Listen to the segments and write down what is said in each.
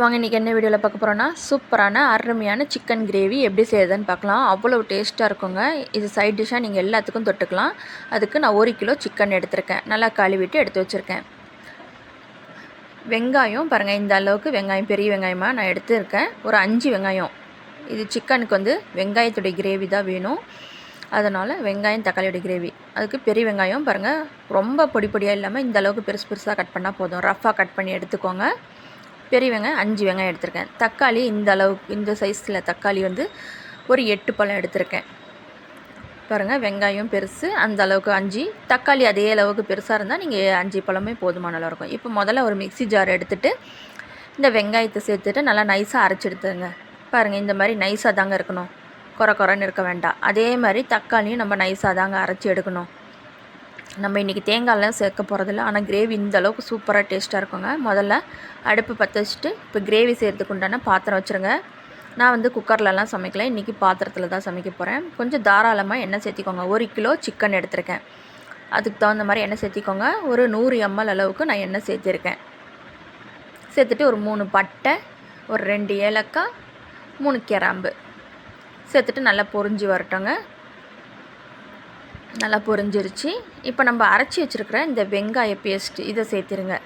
வாங்க இன்றைக்கி என்ன வீடியோவில் பார்க்க போகிறோன்னா சூப்பரான அருமையான சிக்கன் கிரேவி எப்படி செய்யுதுன்னு பார்க்கலாம். அவ்வளோ டேஸ்ட்டாக இருக்குங்க. இது சைட் டிஷ்ஷாக நீங்கள் எல்லாத்துக்கும் தொட்டுக்கலாம். அதுக்கு நான் ஒரு கிலோ சிக்கன் எடுத்திருக்கேன். நல்லா கழுவிட்டு எடுத்து வச்சுருக்கேன். வெங்காயம் பாருங்கள் இந்த அளவுக்கு வெங்காயம் பெரிய வெங்காயமாக நான் எடுத்துருக்கேன். ஒரு அஞ்சு வெங்காயம். இது சிக்கனுக்கு வந்து வெங்காயத்துடைய கிரேவி தான் வேணும். அதனால் வெங்காயம் தக்காளியோட கிரேவி அதுக்கு பெரிய வெங்காயம் பாருங்கள் ரொம்ப பொடி பொடியாக இல்லாமல் இந்த அளவுக்கு பெருசு பெருசாக கட் பண்ணால் போதும். ரஃப்பாக கட் பண்ணி எடுத்துக்கோங்க. பெரிய வெங்காயம் அஞ்சு வெங்காயம் எடுத்திருக்கேன். தக்காளி இந்த அளவுக்கு இந்த சைஸில் தக்காளி வந்து ஒரு எட்டு பழம் எடுத்திருக்கேன். பாருங்கள் வெங்காயம் பெருசு அந்த அளவுக்கு அஞ்சு. தக்காளி அதே அளவுக்கு பெருசாக இருந்தால் நீங்கள் அஞ்சு பழமே போதுமான அளவு இருக்கும். இப்போ முதல்ல ஒரு மிக்ஸி ஜார் எடுத்துகிட்டு இந்த வெங்காயத்தை சேர்த்துட்டு நல்லா நைஸாக அரைச்சி எடுத்துங்க பாருங்கள் இந்த மாதிரி நைஸாக தாங்க இருக்கணும். குறை குறைன்னு இருக்க வேண்டாம். அதே மாதிரி தக்காளியும் நம்ம நைஸாக தாங்க அரைச்சி எடுக்கணும். நம்ம இன்றைக்கி தேங்காயெலாம் சேர்க்க போகிறதில்ல ஆனால் கிரேவி இந்த அளவுக்கு சூப்பராக டேஸ்ட்டாக இருக்குங்க. முதல்ல அடுப்பு பற்ற வச்சுட்டு இப்போ கிரேவி செய்கிறதுக்கு உண்டான பாத்திரம் வச்சுருங்க. நான் வந்து குக்கர்லலாம் சமைக்கல. இன்றைக்கி பாத்திரத்தில் தான் சமைக்க போகிறேன் கொஞ்சம் தாராளமாக எண்ணெய் சேர்த்திக்கோங்க. ஒரு கிலோ சிக்கன் எடுத்திருக்கேன். அதுக்கு தகுந்த மாதிரி எண்ணெய் சேர்த்திக்கோங்க. ஒரு நூறு எம்எல் அளவுக்கு நான் எண்ணெய் சேர்த்திருக்கேன். சேர்த்துட்டு ஒரு மூணு பட்டை ஒரு ரெண்டு ஏலக்காய் மூணு கிராம்பு. சேர்த்துட்டு நல்லா பொரிஞ்சு வரட்டோங்க. நல்லா பொரிஞ்சிருச்சு. இப்போ நம்ம அரைச்சி வச்சுருக்கிற இந்த வெங்காய பேஸ்ட் இதை சேர்த்துருங்க.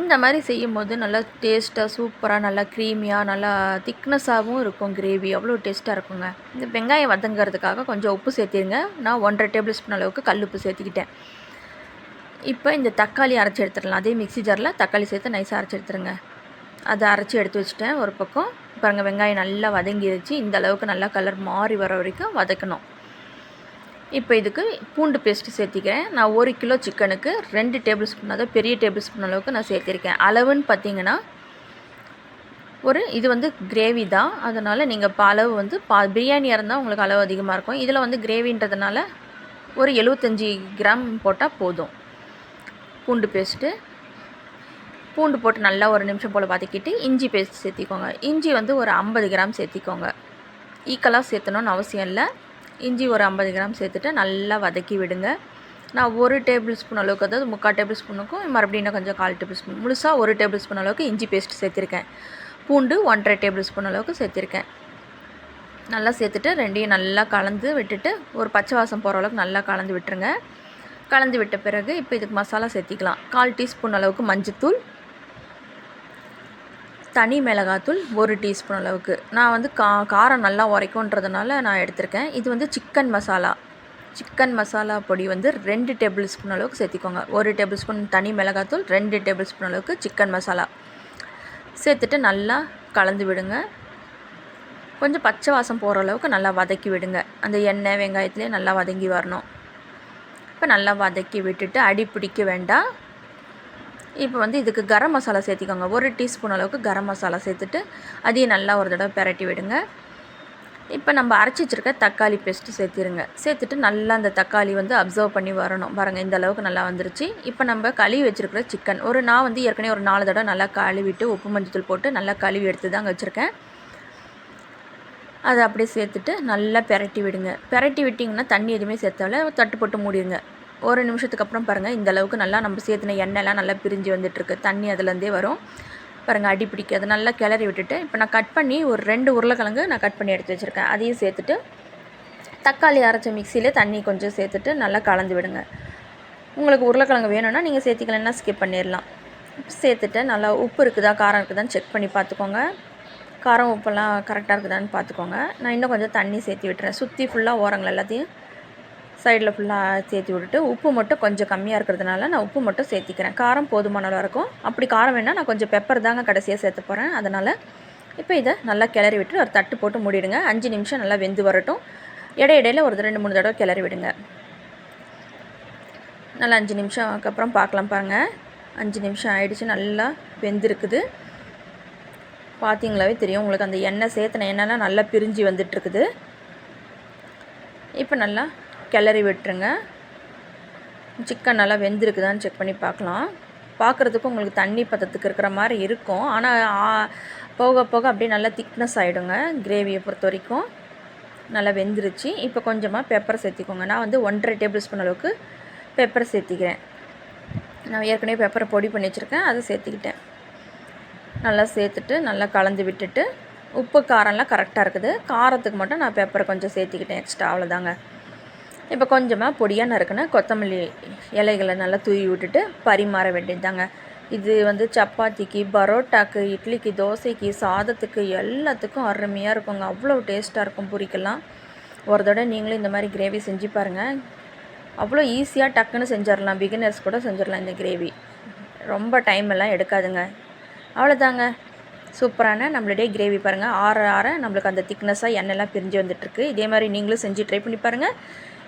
இந்த மாதிரி செய்யும்போது நல்லா டேஸ்ட்டாக சூப்பராக நல்லா க்ரீமியாக நல்லா திக்னஸாகவும் இருக்கும் கிரேவி அவ்வளோ டேஸ்ட்டாக இருக்குங்க. இந்த வெங்காயம் வதங்கிறதுக்காக கொஞ்சம் உப்பு சேர்த்திருங்க. நான் ஒன்றரை டேபிள் ஸ்பூன் அளவுக்கு கல் உப்பு சேர்த்துக்கிட்டேன். இப்போ இந்த தக்காளி அரைச்சி எடுத்துடலாம். அதே மிக்ஸி ஜாரில் தக்காளி சேர்த்து நைஸாக அரைச்சி எடுத்துருங்க. அதை அரைச்சி எடுத்து வச்சுட்டேன் ஒரு பக்கம். பாருங்கள் வெங்காயம் நல்லா வதங்கிருச்சு. இந்த அளவுக்கு நல்லா கலர் மாறி வர வரைக்கும் வதக்கணும். இப்போ இதுக்கு பூண்டு பேஸ்ட்டு சேர்த்திக்கிறேன். நான் ஒரு கிலோ சிக்கனுக்கு ரெண்டு டேபிள் ஸ்பூன் அதாவது பெரிய டேபிள் ஸ்பூன் அளவுக்கு நான் சேர்த்திருக்கேன். அளவுன்னு பார்த்தீங்கன்னா ஒரு இது வந்து கிரேவி தான். அதனால் நீங்கள் இப்போ அளவு வந்து பா பிரியாணியாக இருந்தால் உங்களுக்கு அளவு அதிகமாக இருக்கும். இதில் வந்து கிரேவின்றதுனால ஒரு எழுபத்தஞ்சி கிராம் போட்டால் போதும். பூண்டு பேஸ்ட்டு பூண்டு போட்டு நல்லா ஒரு நிமிஷம் போல் வதக்கிட்டு இஞ்சி பேஸ்ட் சேர்த்திக்கோங்க. இஞ்சி வந்து ஒரு ஐம்பது கிராம் சேர்த்திக்கோங்க. ஈக்கலாக சேர்த்தணுன்னு அவசியம் இல்லை. இஞ்சி ஒரு ஐம்பது கிராம் சேர்த்துட்டு நல்லா வதக்கி விடுங்க. நான் ஒரு டேபிள் ஸ்பூன் அளவுக்கு அதாவது முக்கால் டேபிள் ஸ்பூனுக்கும் மறுபடியும் இன்னும் கொஞ்சம் கால் டேபிள் ஸ்பூன் முழுசாக ஒரு டேபிள் ஸ்பூன் அளவுக்கு இஞ்சி பேஸ்ட் சேர்த்திருக்கேன். பூண்டு ஒன்றரை டேபிள் ஸ்பூன் அளவுக்கு சேர்த்திருக்கேன். நல்லா சேர்த்துட்டு ரெண்டையும் நல்லா கலந்து விட்டுட்டு ஒரு பச்சை வாசம் போகிற அளவுக்கு நல்லா கலந்து விட்டுருங்க. கலந்து விட்ட பிறகு இப்போ இதுக்கு மசாலா சேர்த்திக்கலாம். கால் டீஸ்பூன் அளவுக்கு மஞ்சத்தூள் தனி மிளகாத்தூள் ஒரு டீஸ்பூன் அளவுக்கு. நான் வந்து கா காரம் நல்லா உரைக்கும்ன்றதுனால நான் எடுத்திருக்கேன். இது வந்து சிக்கன் மசாலா. சிக்கன் மசாலா பொடி வந்து ரெண்டு டேபிள் ஸ்பூன் அளவுக்கு சேர்த்திக்கோங்க. ஒரு டேபிள் ஸ்பூன் தனி மிளகாத்தூள் ரெண்டு டேபிள் ஸ்பூன் அளவுக்கு சிக்கன் மசாலா. சேர்த்துட்டு நல்லா கலந்து விடுங்க. கொஞ்சம் பச்சை வாசம் போகிற அளவுக்கு நல்லா வதக்கி விடுங்க. அந்த எண்ணெய் வெங்காயத்துலேயே நல்லா வதங்கி வரணும். இப்போ நல்லா வதக்கி விட்டுட்டு அடி பிடிக்க வேண்டாம். இப்போ வந்து இதுக்கு கரம் மசாலா சேர்த்திக்கோங்க. ஒரு டீஸ்பூன் அளவுக்கு கரம் மசாலா சேர்த்துட்டு அதையும் நல்லா ஒரு தடவை பெரட்டி விடுங்க. இப்போ நம்ம அரைச்சி வச்சுருக்க தக்காளி பேஸ்ட்டு சேர்த்திருங்க. சேர்த்துட்டு நல்லா அந்த தக்காளி வந்து அப்சர்வ் பண்ணி வரணும். பாருங்கள் இந்த அளவுக்கு நல்லா வந்துருச்சு. இப்போ நம்ம கழுவி வச்சுருக்கிற சிக்கன் ஒரு நான் வந்து ஏற்கனவே ஒரு நாலு தடவை நல்லா கழுவிட்டு உப்பு மஞ்சத்தூள் போட்டு நல்லா கழுவி எடுத்து தாங்க வச்சுருக்கேன். அதை அப்படியே சேர்த்துட்டு நல்லா பெரட்டி விடுங்க. பெரட்டி விட்டிங்கன்னா தண்ணி எதுவுமே சேர்த்தால தட்டு போட்டு மூடிடுங்க ஒரு நிமிஷத்துக்கு அப்புறம் பாருங்கள் இந்த அளவுக்கு நல்லா நம்ம சேர்த்துன எண்ணெய்லாம் நல்லா பிரிஞ்சு வந்துட்டுருக்கு. தண்ணி அதுலேருந்தே வரும். பாருங்கள் அடி பிடிக்காது நல்லா கிளறி விட்டுட்டு இப்போ நான் கட் பண்ணி ஒரு ரெண்டு உருளைக்கிழங்கு நான் கட் பண்ணி எடுத்து வச்சுருக்கேன். அதையும் சேர்த்துட்டு தக்காளி அரைச்ச மிக்சியில் தண்ணி கொஞ்சம் சேர்த்துட்டு நல்லா கலந்து விடுங்க. உங்களுக்கு உருளைக்கிழங்கு வேணும்னா நீங்கள் சேர்த்திக்கலன்னா ஸ்கிப் பண்ணிடலாம் சேர்த்துட்டு நல்லா உப்பு இருக்குதா காரம் இருக்குதான்னு செக் பண்ணி பார்த்துக்கோங்க. காரம் உப்பெல்லாம் கரெக்டாக இருக்குதான்னு பார்த்துக்கோங்க. நான் இன்னும் கொஞ்சம் தண்ணி சேர்த்து விட்டுறேன். சுற்றி ஃபுல்லாக ஓரங்கள் எல்லாத்தையும் சைடில் ஃபுல்லாக சேர்த்து விட்டுட்டு உப்பு மட்டும் கொஞ்சம் கம்மியாக இருக்கிறதுனால நான் உப்பு மட்டும் சேர்த்திக்கிறேன். காரம் போதுமான அளவு இருக்கும். அப்படி காரம் வேணால் நான் கொஞ்சம் பெப்பர் தாங்க கடைசியாக சேர்த்து போகிறேன் அதனால் இப்போ இதை நல்லா கிளறி விட்டு ஒரு தட்டு போட்டு மூடிடுங்க. அஞ்சு நிமிஷம் நல்லா வெந்து வரட்டும். இடையிடையில் ஒரு ரெண்டு மூணு தடவை கிளறி விடுங்க. நல்லா அஞ்சு நிமிஷம் அப்புறம் பார்க்கலாம் பாருங்கள் அஞ்சு நிமிஷம் ஆயிடுச்சு. நல்லா வெந்திருக்குது. பார்த்தீங்களாவே தெரியும். உங்களுக்கு அந்த எண்ணெய் சேர்த்துன எண்ணெய்லாம் நல்லா பிரிஞ்சு வந்துட்டுருக்குது இப்போ நல்லா கிளறி விட்டுருங்க. சிக்கன் நல்லா வெந்திருக்குதான்னு செக் பண்ணி பார்க்கலாம். பார்க்குறதுக்கு உங்களுக்கு தண்ணி பதத்துக்கு இருக்கிற மாதிரி இருக்கும். ஆனால் போக போக அப்படியே நல்லா திக்னஸ் ஆகிடுங்க கிரேவியை பொறுத்த வரைக்கும். நல்லா வெந்துருச்சு. இப்போ கொஞ்சமாக பெப்பர் சேர்த்திக்கோங்க. நான் வந்து ஒன்றரை டேபிள் ஸ்பூன் அளவுக்கு பெப்பர் சேர்த்திக்கிறேன். நான் ஏற்கனவே பெப்பரை பொடி பண்ணி வச்சுருக்கேன். அதை சேர்த்திக்கிட்டேன். நல்லா சேர்த்துட்டு நல்லா கலந்து விட்டுட்டு உப்பு காரம்லாம் கரெக்டாக இருக்குது. காரத்துக்கு மட்டும் நான் பெப்பரை கொஞ்சம் சேர்த்திக்கிட்டேன் எக்ஸ்ட்ரா அவ்வளோதாங்க இப்போ கொஞ்சமாக பொடியாக நறுக்கின கொத்தமல்லி இலைகளை நல்லா தூவி விட்டுட்டு பரிமாற வேண்டியதுதாங்க. இது வந்து சப்பாத்திக்கு பரோட்டாக்கு இட்லிக்கு தோசைக்கு சாதத்துக்கு எல்லாத்துக்கும் அருமையாக இருக்குங்க. அவ்வளோ டேஸ்ட்டாக இருக்கும் பூரிக்கெல்லாம் ஒரு தடவை நீங்களும் இந்த மாதிரி கிரேவி செஞ்சு பாருங்கள் அவ்வளோ ஈஸியாக டக்குன்னு செஞ்சிடலாம். பிகினர்ஸ் கூட செஞ்சிடலாம் இந்த கிரேவி. ரொம்ப டைம் எல்லாம் எடுக்காதுங்க. அவ்வளோதாங்க சூப்பரான நம்மளுடைய கிரேவி பாருங்கள் ஆற ஆற நம்மளுக்கு அந்த திக்னஸாக எண்ணெய்லாம் பிரிஞ்சு வந்துட்டுருக்கு. இதே மாதிரி நீங்களும் செஞ்சு ட்ரை பண்ணி பாருங்கள்